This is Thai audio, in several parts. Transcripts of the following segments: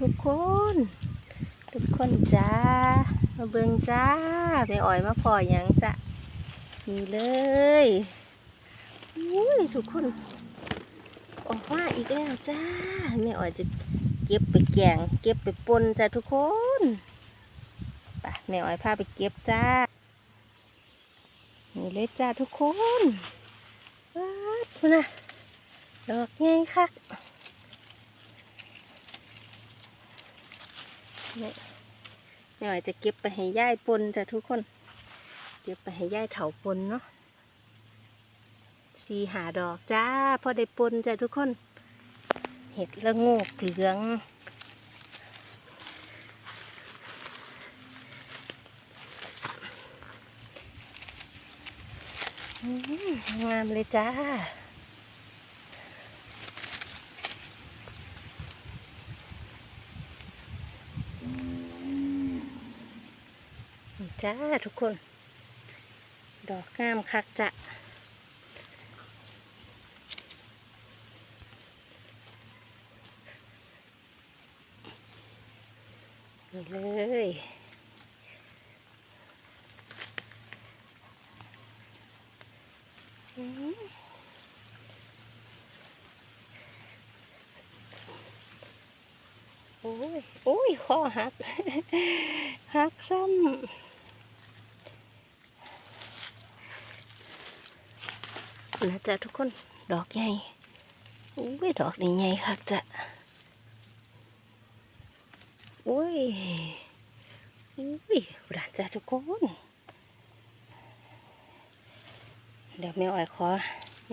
ทุกคน ทุกคนจ้า มาเบิงจ้าแม่อ้อยมาพอหยังจ้ะนี่เลยอุ้ยทุกคน ออกมาอีกแล้วจ้าแม่อ้อยจะเก็บไปแกง เก็บไปปนจ้าทุกคนไปแม่อ้อยพาไปเก็บจ้านี่เลยจ้าทุกคนว้าวคุณนะดอกไงคัก แม่แม่อยจะเก็บไปให้ย่ายปนจ้าทุกคน เก็บไปให้ย่ายเถาปนเนาะสีหาดอกจ้าพอได้ปนจ้าทุกคน เห็ดละโงกเหลืองงามเลยจ้า จ้าทุกคน ดอกงามคักจะนี่เลยโอ้ย โอ้ยคอหัก หักซ้ำ นะจ๊ะทุกคน ดอกใหญ่อุ้ยดอกนี่ใหญ่คักจ้ะอุ้ยอุ้ยหลานจ๊ะทุกคน เดี๋ยวแม่อ้อยขอ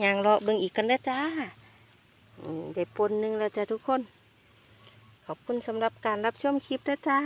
ยางรอเบิ่งอีกกันนะจ้าได้ปนหนึ่งแล้วจ้ะทุกคน ขอบคุณสำหรับการรับชมคลิปนะจ้า